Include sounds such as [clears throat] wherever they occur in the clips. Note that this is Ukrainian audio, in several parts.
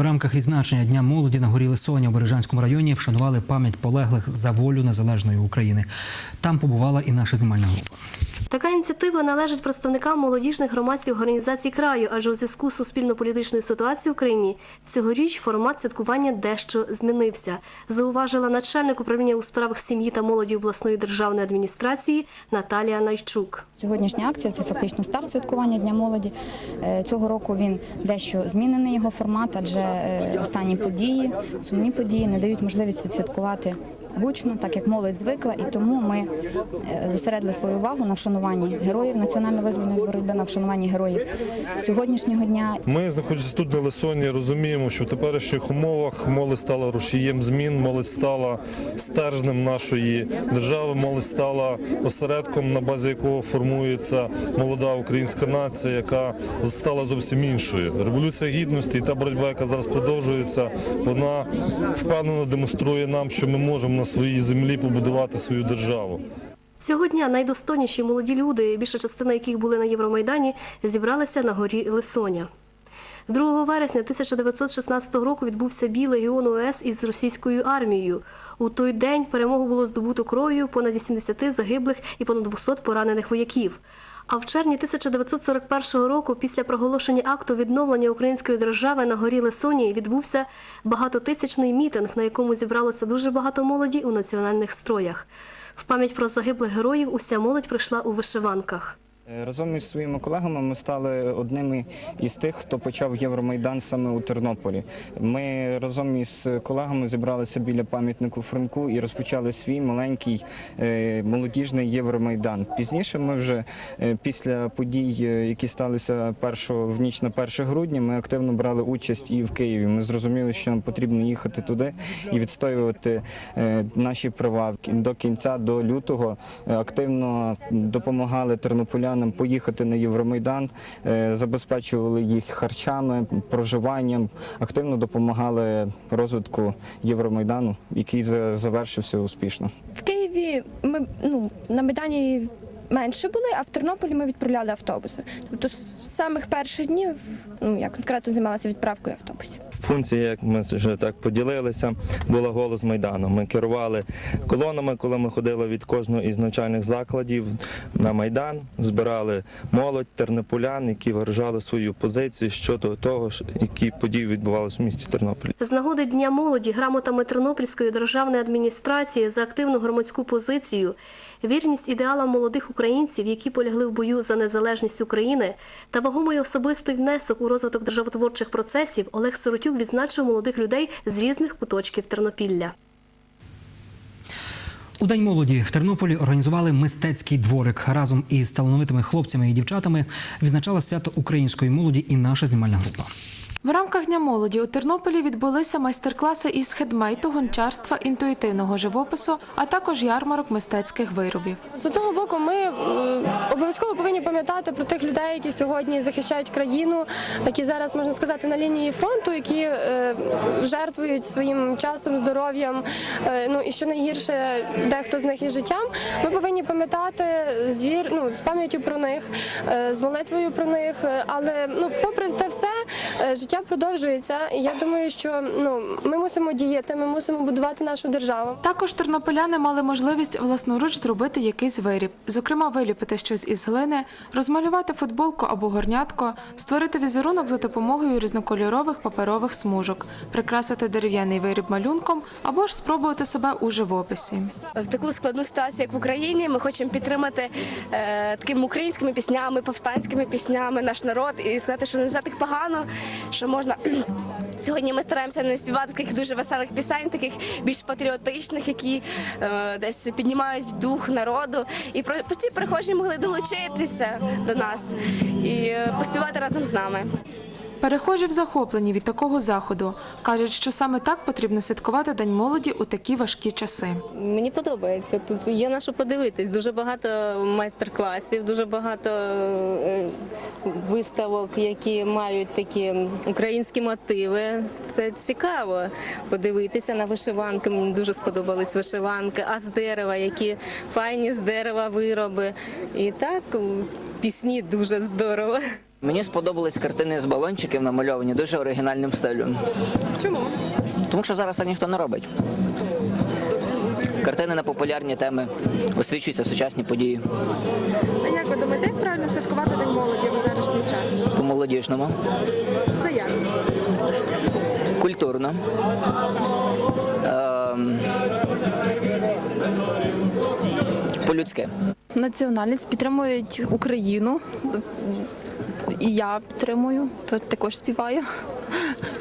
В рамках відзначення Дня молоді на горі Лисоня у Бережанському районі вшанували пам'ять полеглих за волю незалежної України. Там побувала і наша знімальна група. Така ініціатива належить представникам молодіжних громадських організацій краю, адже у зв'язку з суспільно-політичною ситуацією в країні цьогоріч формат святкування дещо змінився. Зауважила начальник управління у справах сім'ї та молоді обласної державної адміністрації Наталія Найчук. Сьогоднішня акція це фактично старт святкування Дня молоді. Е, Цього року він дещо змінений його формат, адже останні події, сумні події не дають можливість відсвяткувати гучно, так як молодь звикла, і тому ми е, зосередили свою увагу на вшануванні героїв національно-визвольної боротьби, на вшануванні героїв сьогоднішнього дня. Ми, знаходячись тут на Лисоні, розуміємо, що в теперішніх умовах молодь стала рушієм змін, молодь стала стержнем нашої держави, молодь стала осередком, на базі якого формується молода українська нація, яка стала зовсім іншою. Революція гідності і та боротьба, яка зараз продовжується, вона впевнено демонструє нам, що ми можемо на своїй землі побудувати свою державу. Цього дня найдостойніші молоді люди, більша частина яких були на Євромайдані, зібралися на горі Лисоня. 2 вересня 1916 року відбувся бій легіону ОС із російською армією. У той день перемогу було здобуто кров'ю понад 80 загиблих і понад 200 поранених вояків. А в червні 1941 року, після проголошення акту відновлення української держави на горі Лесонії, відбувся багатотисячний мітинг, на якому зібралося дуже багато молоді у національних строях. В пам'ять про загиблих героїв уся молодь прийшла у вишиванках. Е, Разом із своїми колегами ми стали одними із тих, хто почав Євромайдан саме у Тернополі. Ми разом із колегами зібралися біля пам'ятнику Франку і розпочали свій маленький е, молодіжний Євромайдан. Пізніше ми вже е, після подій, які сталися першого в ніч на 1 грудня, ми активно брали участь і в Києві. Ми зрозуміли, що нам потрібно їхати туди і відстоювати наші права до кінця, до лютого. Активно допомагали тернополянам поїхати на Євромайдан, е, забезпечували їх харчами, проживанням, активно допомагали розвитку Євромайдану, який завершився успішно. В Києві ми ну на Майдані менше були, а в Тернополі ми відправляли автобуси. Тобто з самих перших днів ну я конкретно займалася відправкою автобусів. Функції, як ми вже так поділилися, була голос майдану. Ми керували колонами, коли ми ходили від кожного із навчальних закладів на майдан, збирали молодь тернополян, які виражали свою позицію щодо того, які події відбувалися в місті Тернополі. З нагоди Дня молоді грамотами Тернопільської державної адміністрації за активну громадську позицію, вірність ідеалам молодих українців, які полягли в бою за незалежність України, та вагомий особистий внесок у розвиток державотворчих процесів Олег Сиротюк відзначив молодих людей з різних куточків Тернопілля. У День молоді в Тернополі організували мистецький дворик. Разом із талановитими хлопцями і дівчатами відзначала свято української молоді і наша знімальна група. В рамках Дня молоді у Тернополі відбулися майстер-класи із хедмейту, гончарства, інтуїтивного живопису, а також ярмарок мистецьких виробів. З одного боку, ми е, обов'язково повинні пам'ятати про тих людей, які сьогодні захищають країну, які зараз можна сказати на лінії фронту, які е, жертвують своїм часом, здоров'ям. е, Ну і що найгірше, дехто з них і життям. Ми повинні пам'ятати звір, ну з пам'яттю про них, з молитвою про них. Але ну, попри те все, е, життя продовжується. І я думаю, що ну ми мусимо діяти, ми мусимо будувати нашу державу. Також тернополяни мали можливість власноруч зробити якийсь виріб, зокрема, виліпити щось із глини, розмалювати футболку або горнятко, створити візерунок за допомогою різнокольорових паперових смужок, прикрасити дерев'яний виріб малюнком або ж спробувати себе у живописі. в таку складну ситуацію, як в Україні. Ми хочемо підтримати е, такими українськими піснями, повстанськими піснями наш народ і сказати, що не все так погано, що можна. [clears throat] Сьогодні ми стараємося не співати таких дуже веселих пісень, таких більш патріотичних, які е, десь піднімають дух народу. І про прості перехожі могли долучитися до нас і е, поспівати разом з нами. Перехожі в захоплені від такого заходу кажуть, що саме так потрібно святкувати День молоді у такі важкі часи. Мені подобається. Тут є на що подивитись. Дуже багато майстер-класів, дуже багато е, виставок, які мають такі українські мотиви. Це цікаво подивитися на вишиванки. Мені дуже сподобались вишиванки, а з дерева, які файні з дерева вироби. І так пісні дуже здорово. Мені сподобались картини з балончиків, намальовані дуже оригінальним стилем. Чому? Тому що зараз так ніхто не робить. Картини на популярні теми освічуються сучасні події А як ви думаєте, як правильно святкувати День молоді у зараз час? по молодіжному, Це як? культурно. Ем, по-людськи. Національність підтримують Україну. Я підтримую, то також співаю.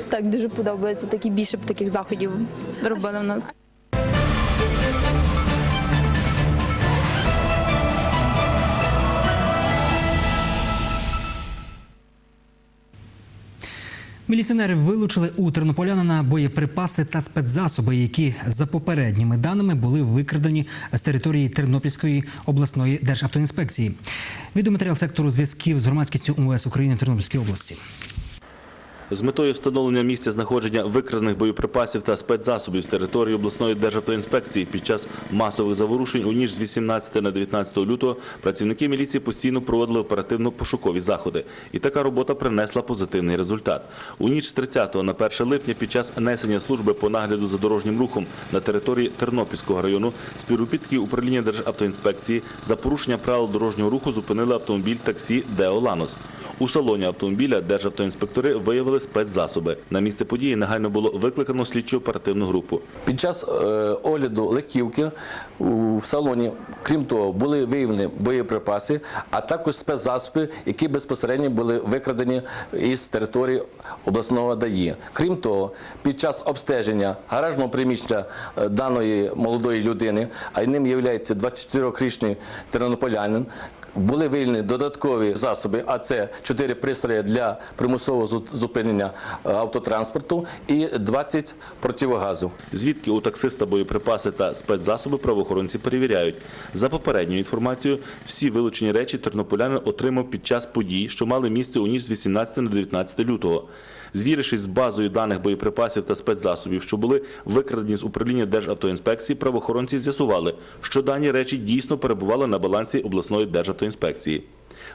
Так дуже подобається. Такі більше б таких заходів робили в нас. Міліціонери вилучили у тернополянина боєприпаси та спецзасоби, які за попередніми даними були викрадені з території Тернопільської обласної державтоінспекції. Відеоматеріал сектору зв'язків з громадськістю МВС України в Тернопільській області. З метою встановлення місця знаходження викрадених боєприпасів та спецзасобів з території обласної державтоінспекції під час масових заворушень у ніч з 18 на 19 лютого працівники міліції постійно проводили оперативно-пошукові заходи. І така робота принесла позитивний результат. У ніч з 30 на 1 липня під час несення служби по нагляду за дорожнім рухом на території Тернопільського району співробітники управління Державтоінспекції за порушення правил дорожнього руху зупинили автомобіль таксі Део Ланос. У салоні автомобіля державтоінспектори виявили спецзасоби. На місце події негайно було викликано слідчо оперативну групу. Під час е, огляду легківки у- в салоні, крім того, були виявлені боєприпаси, а також спецзасоби, які безпосередньо були викрадені із території обласного ДАІ. Крім того, під час обстеження гаражного приміщення е, даної молодої людини, а ним є 24-річний тернополянин, були виявлені додаткові засоби, а це 4 пристрої для примусового зупинення е, автотранспорту і 20 противогазу. Звідки у таксиста боєприпаси та спецзасоби правоохоронці перевіряють. За попередньою інформацією, всі вилучені речі тернополянин отримав під час подій, що мали місце у ніч з 18 на 19 лютого. Звірившись з базою даних боєприпасів та спецзасобів, що були викрадені з управління Державтоінспекції, правоохоронці з'ясували, що дані речі дійсно перебували на балансі обласної Державтоінспекції.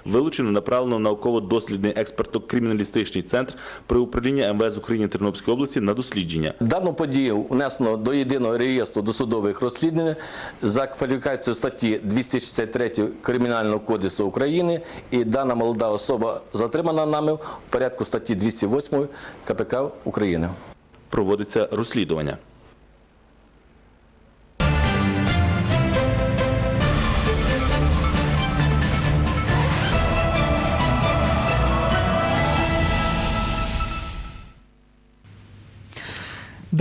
Вилучено направлено в науково-дослідний експерто-криміналістичний центр при управлінні МВС України Тернопільської області на дослідження. Дану подію внесено до єдиного реєстру досудових розслідувань за кваліфікацією статті 263 Кримінального кодексу України, і дана молода особа затримана нами в порядку статті 208 КПК України. Проводиться розслідування. –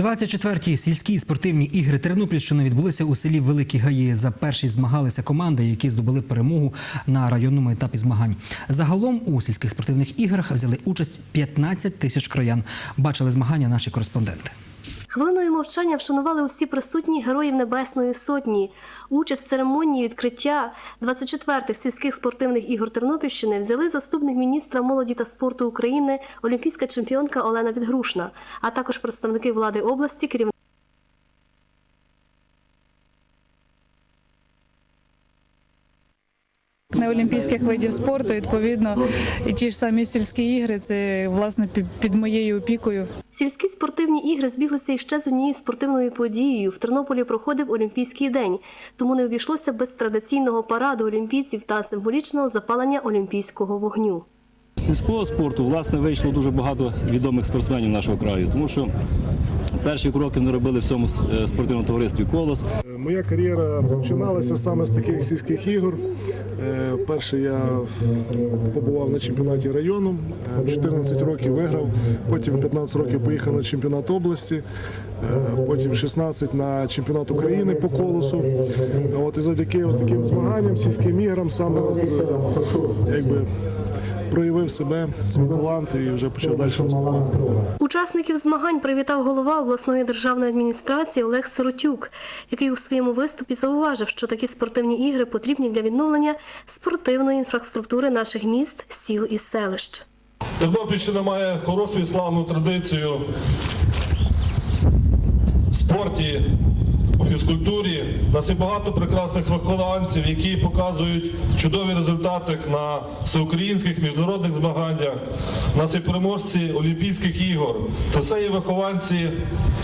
24-ті сільські спортивні ігри Тернопільщини відбулися у селі Великі Гаї. За перші змагалися команди, які здобули перемогу на районному етапі змагань. Загалом у сільських спортивних іграх взяли участь 15 тисяч краян. Бачили змагання наші кореспонденти. Хвилиною мовчання вшанували усі присутні героїв Небесної Сотні. Участь в церемонії відкриття 24-х сільських спортивних ігор Тернопільщини взяли заступник міністра молоді та спорту України, олімпійська чемпіонка Олена Підгрушна, а також представники влади області, керівники. Неолімпійських видів спорту, відповідно, і ті ж самі сільські ігри, це власне під, моєю опікою. Сільські спортивні ігри збіглися іще з однією спортивною подією. В Тернополі проходив Олімпійський день, тому не обійшлося без традиційного параду олімпійців та символічного запалення олімпійського вогню. З сільського спорту власне вийшло дуже багато відомих спортсменів нашого краю, тому що перші кроки вони робили в цьому е, спортивному товаристві Колос. Моя кар'єра починалася саме з таких сільських ігор. Е, Перше я побував на чемпіонаті району, е, 14 років виграв, потім 15 років поїхав на чемпіонат області, е, потім 16 на чемпіонат України по колосу. От і завдяки от таким змаганням, сільським іграм, саме е, якби проявив себе, свій талант і вже почав далі розвивати. Учасників змагань привітав голова обласної державної адміністрації Олег Сиротюк, який у своєму виступі зауважив, що такі спортивні ігри потрібні для відновлення спортивної інфраструктури наших міст, сіл і селищ. Тернопільщина має хорошу і славну традицію в спорті, у фізкультурі. У нас є багато прекрасних вихованців, які показують чудові результати на всеукраїнських міжнародних змаганнях. У нас є переможці Олімпійських ігор. Це все є вихованці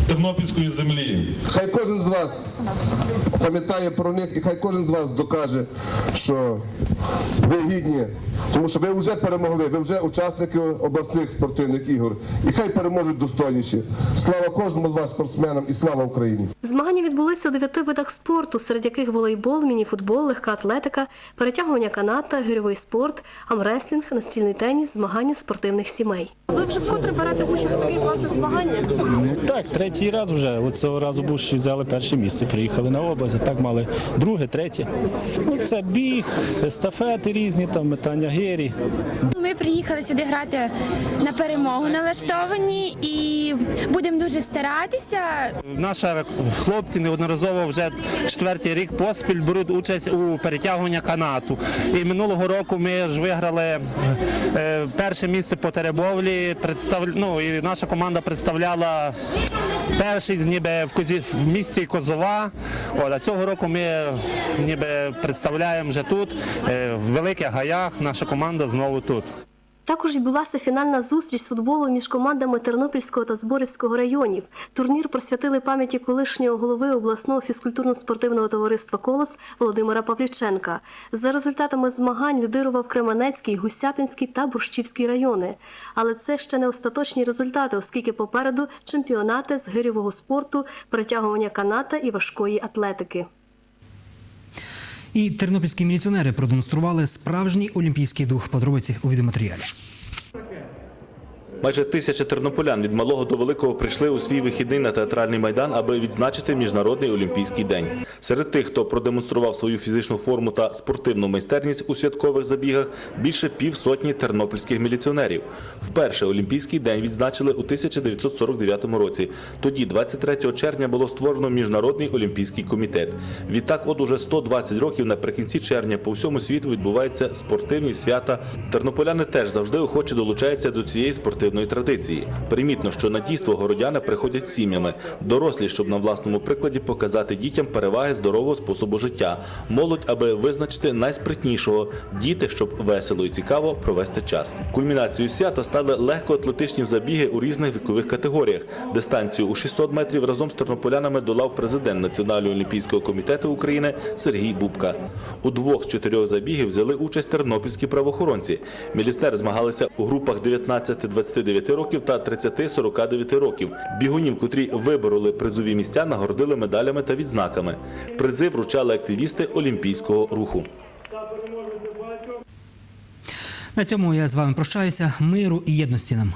Тернопільської землі. Хай кожен з вас пам'ятає про них і хай кожен з вас докаже, що ви гідні, тому що ви вже перемогли, ви вже учасники обласних спортивних ігор. І хай переможуть достойніші. Слава кожному з вас, спортсменам, і слава Україні! Змагання відбулися у дев'яти видах спорту, серед яких волейбол, мініфутбол, легка атлетика, перетягування каната, гирьовий спорт, амреслінг, настільний теніс, змагання спортивних сімей. Ви вже вкотре берете участь в таких власних змаганнях? Так, третій раз вже. От цього разу Буші взяли перше місце, приїхали на область, а так мали друге, третє. Ну, Це біг, естафети різні, там метання гирі. Ми приїхали сюди грати на перемогу налаштовані і будемо дуже старатися. Наші хлопці неодноразово вже четвертий рік поспіль беруть участь у перетягуванні канату. І минулого року ми ж виграли е, перше місце по Теребовлі. Ну, і наша команда представляла перший ніби в, Козі... в місті Козова. От, а цього року ми ніби представляємо вже тут, е, в Великих Гаях. Наша команда знову тут. Також відбулася фінальна зустріч з футболу між командами Тернопільського та Зборівського районів. Турнір присвятили пам'яті колишнього голови обласного фізкультурно-спортивного товариства Колос Володимира Павліченка. За результатами змагань лідирував Кременецький, Гусятинський та Борщівський райони. Але це ще не остаточні результати, оскільки попереду чемпіонати з гирьового спорту, перетягування каната і важкої атлетики. І тернопільські міліціонери продемонстрували справжній олімпійський дух. Подробиці у відеоматеріалі. Майже тисяча тернополян від малого до великого прийшли у свій вихідний на театральний майдан, аби відзначити міжнародний олімпійський день. Серед тих, хто продемонстрував свою фізичну форму та спортивну майстерність у святкових забігах, більше півсотні тернопільських міліціонерів. Вперше олімпійський день відзначили у 1949 році. Тоді, 23 червня, було створено міжнародний олімпійський комітет. Відтак, от уже 120 років наприкінці червня по всьому світу відбуваються спортивні свята. Тернополяни теж завжди охоче долучаються до цієї спортивної традиції. Примітно, що на дійство городяни приходять сім'ями, дорослі, щоб на власному прикладі показати дітям переваги здорового способу життя, молодь, аби визначити найспритнішого, діти, щоб весело і цікаво провести час. Кульмінацією свята стали легкоатлетичні забіги у різних вікових категоріях. Дистанцію у 600 метрів разом з тернополянами долав президент Національного олімпійського комітету України Сергій Бубка. У двох з чотирьох забігів взяли участь тернопільські правоохоронці. Міліцнери змагалися у групах 19-29 років та 30-49 років. Бігунів, котрі вибороли призові місця, нагородили медалями та відзнаками. Призи вручали активісти олімпійського руху. На цьому я з вами прощаюся. Миру і єдності нам.